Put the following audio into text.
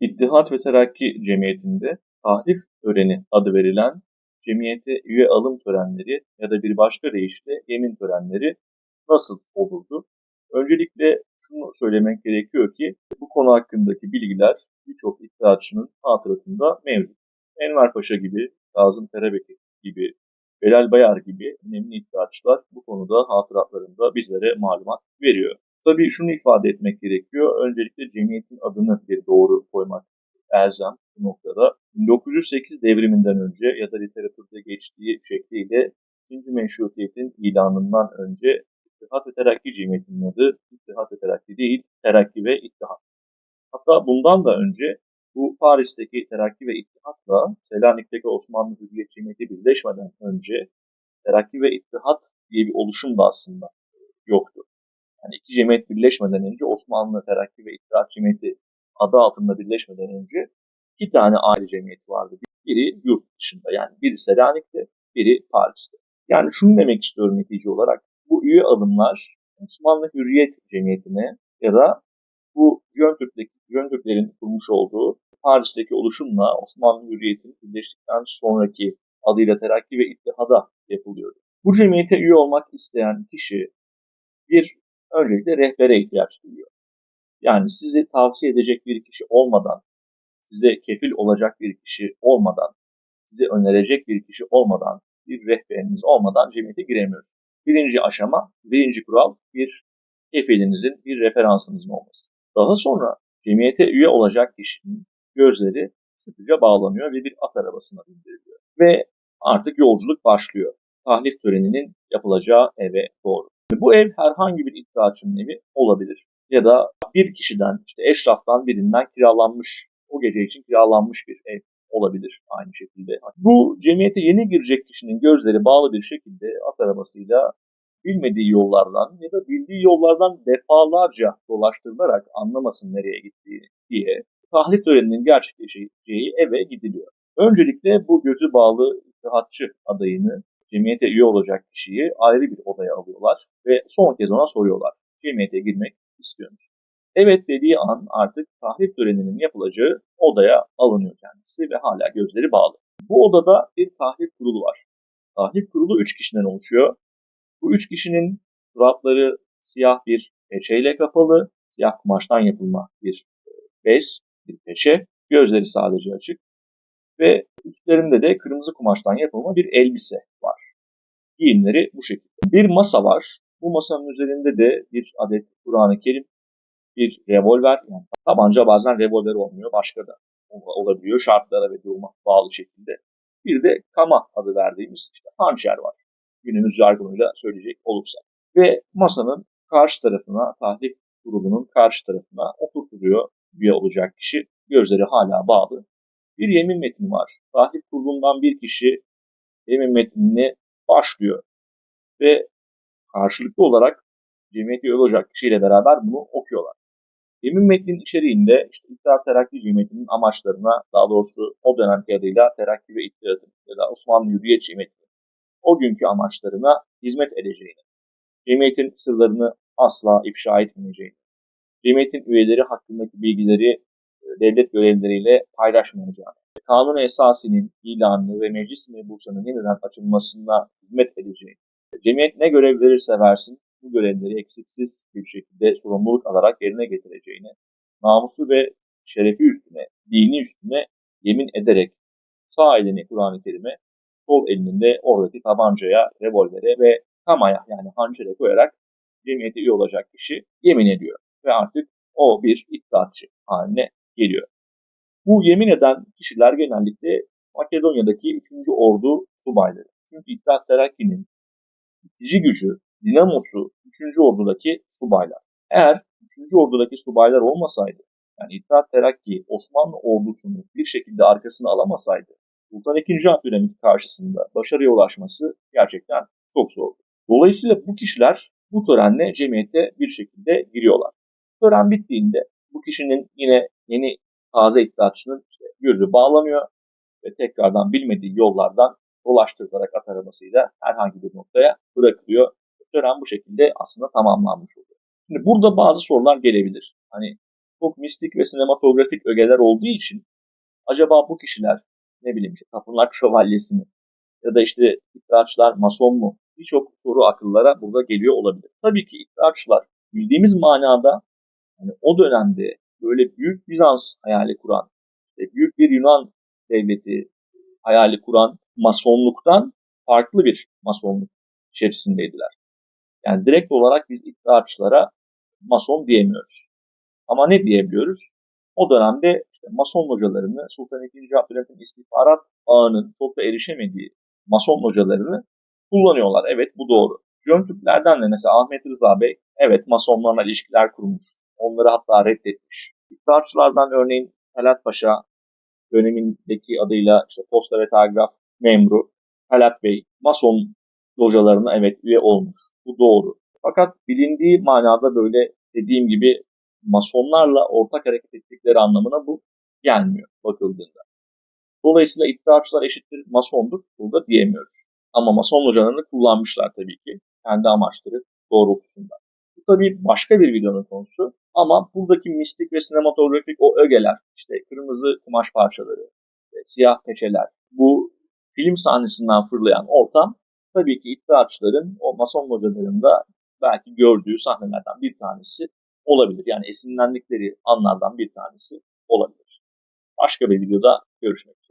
İttihat ve Terakki Cemiyeti'nde tahrif töreni adı verilen cemiyete üye alım törenleri ya da bir başka deyişle yemin törenleri nasıl olurdu? Öncelikle şunu söylemek gerekiyor ki bu konu hakkındaki bilgiler birçok iddiaçının hatıratında mevcut. Enver Paşa gibi, Kazım Karabekir gibi, Belal Bayar gibi önemli iddiaçlar bu konuda hatıratlarında bizlere malumat veriyor. Tabii şunu ifade etmek gerekiyor. Öncelikle cemiyetin adını bir doğru koymak elzem bu noktada. 1908 devriminden önce ya da literatürde geçtiği şekliyle ikinci meşrutiyetin ilanından önce İttihat ve Terakki Cemiyeti'nin adı İttihat ve Terakki değil, Terakki ve İttihat. Hatta bundan da önce bu Paris'teki Terakki ve İttihat'la Selanik'teki Osmanlı Hürriyet Cemiyeti birleşmeden önce Terakki ve İttihat diye bir oluşum da aslında yoktu. Yani iki cemiyet birleşmeden önce Osmanlı Terakki ve İttihat Cemiyeti adı altında birleşmeden önce iki tane aile cemiyeti vardı. Biri yurt dışında yani biri Selanik'te, biri Paris'te. Yani şunu demek istiyorum netice olarak. Bu üye alımlar Osmanlı Hürriyet Cemiyeti'ne ya da bu Jön Türklerin kurmuş olduğu Paris'teki oluşumla Osmanlı Hürriyet'in birleştikten sonraki adıyla Terakki ve İttihada yapılıyordu. Bu cemiyete üye olmak isteyen kişi bir öncelikle rehbere ihtiyaç duyuyor. Yani sizi tavsiye edecek bir kişi olmadan, size kefil olacak bir kişi olmadan, size önerecek bir kişi olmadan, bir rehberiniz olmadan cemiyete giremiyorsunuz. Birinci aşama, birinci kural bir kefilinizin, bir referansınızın olması. Daha sonra cemiyete üye olacak kişinin gözleri sıkıca bağlanıyor ve bir at arabasına bindiriliyor. Ve artık yolculuk başlıyor. Tahlif töreninin yapılacağı eve doğru. Bu ev herhangi bir iddiaçının evi olabilir. Ya da bir kişiden, işte eşraftan birinden kiralanmış, o gece için kiralanmış bir ev olabilir aynı şekilde. Bu cemiyete yeni girecek kişinin gözleri bağlı bir şekilde at arabasıyla bilmediği yollardan ya da bildiği yollardan defalarca dolaştırılarak anlamasın nereye gittiği diye tahlil töreninin gerçekleşeceği eve gidiliyor. Öncelikle bu gözü bağlı ittihatçı adayını cemiyete üye olacak kişiyi ayrı bir odaya alıyorlar ve son kez ona soruyorlar. Cemiyete girmek istiyor musun? Evet dediği an artık tahrip töreninin yapılacağı odaya alınıyor kendisi ve hala gözleri bağlı. Bu odada bir tahrip kurulu var. Tahrip kurulu 3 kişiden oluşuyor. Bu 3 kişinin suratları siyah bir peçeyle kapalı, siyah kumaştan yapılma bir e, bez, bir peçe, gözleri sadece açık ve üstlerinde de kırmızı kumaştan yapılma bir elbise var. Giyimleri bu şekilde. Bir masa var. Bu masanın üzerinde de bir adet Kur'an-ı Kerim, bir revolver, yani tabanca bazen revolver olmuyor, başka da olabiliyor şartlara ve duruma bağlı şekilde. Bir de kama adı verdiğimiz işte hançer var. Günümüz jargonuyla söyleyecek olursak. Ve masanın karşı tarafına, tahlil grubunun karşı tarafına oturtuluyor üye olacak kişi. Gözleri hala bağlı. Bir yemin metni var. Tahlil grubundan bir kişi yemin metnini başlıyor. Ve karşılıklı olarak cemiyete üye olacak kişiyle beraber bunu okuyorlar. Yemin metnin içeriğinde işte İttihat Terakki Cemiyeti'nin amaçlarına, daha doğrusu o dönemki adıyla Terakki ve İttihat'ın ya da Osmanlı Hürriyet Cemiyeti'nin o günkü amaçlarına hizmet edeceğini, cemiyetin sırlarını asla ifşa etmeyeceğini, cemiyetin üyeleri hakkındaki bilgileri devlet görevlileriyle paylaşmayacağını, kanun esasinin ilanını ve meclis mebusanın yeniden açılmasına hizmet edeceğini, cemiyet ne görev verirse versin bu görevleri eksiksiz bir şekilde sorumluluk alarak yerine getireceğini, namusu ve şerefi üstüne, dini üstüne yemin ederek sağ elini Kur'an-ı Kerim'e, sol elinin de oradaki tabancaya, revolvere ve kamaya yani hançere koyarak cemiyete üye olacak kişi yemin ediyor. Ve artık o bir iddiatçı haline geliyor. Bu yemin eden kişiler genellikle Makedonya'daki 3. Ordu subayları. Çünkü İttihat Terakki'nin itici gücü, dinamosu 3. Ordu'daki subaylar. Eğer 3. Ordu'daki subaylar olmasaydı, yani İttihat Terakki Osmanlı ordusunu bir şekilde arkasına alamasaydı, Sultan II. Abdülhamit karşısında başarıya ulaşması gerçekten çok zordu. Dolayısıyla bu kişiler bu törenle cemiyete bir şekilde giriyorlar. Tören bittiğinde bu kişinin yine yeni taze iddiatçının işte gözü bağlanıyor ve tekrardan bilmediği yollardan dolaştırılarak at arabasıyla herhangi bir noktaya bırakılıyor. Tören bu şekilde aslında tamamlanmış oluyor. Şimdi burada bazı sorular gelebilir. Hani çok mistik ve sinematografik ögeler olduğu için acaba bu kişiler ne bileyim işte tapınak şövalyesi mi ya da işte iddiaçlar mason mu birçok soru akıllara burada geliyor olabilir. Tabii ki iddiaçlar bildiğimiz manada hani o dönemde böyle büyük Bizans hayali kuran, büyük bir Yunan devleti hayali kuran masonluktan farklı bir masonluk içerisindeydiler. Yani direkt olarak biz iddiaçlara mason diyemiyoruz. Ama ne diyebiliyoruz? O dönemde işte mason hocalarını Sultan II. Abdülhamit'in istihbarat ağının çok da erişemediği mason hocalarını kullanıyorlar. Evet bu doğru. Jön Türklerden de mesela Ahmet Rıza Bey evet masonlarla ilişkiler kurmuş. Onları hatta reddetmiş. İktidarçılardan örneğin Talat Paşa dönemindeki adıyla işte posta ve telgraf memuru Talat Bey mason localarına evet üye olmuş. Bu doğru. Fakat bilindiği manada böyle dediğim gibi masonlarla ortak hareket ettikleri anlamına bu gelmiyor bakıldığında. Dolayısıyla iddiaçılar eşittir masondur burada diyemiyoruz. Ama mason localarını kullanmışlar tabii ki kendi amaçları doğrultusunda. Tabii başka bir videonun konusu ama buradaki mistik ve sinematografik o ögeler, işte kırmızı kumaş parçaları, siyah peçeler, bu film sahnesinden fırlayan ortam tabii ki iddiaçların o mason localarında belki gördüğü sahnelerden bir tanesi olabilir. Yani esinlendikleri anlardan bir tanesi olabilir. Başka bir videoda görüşmek üzere.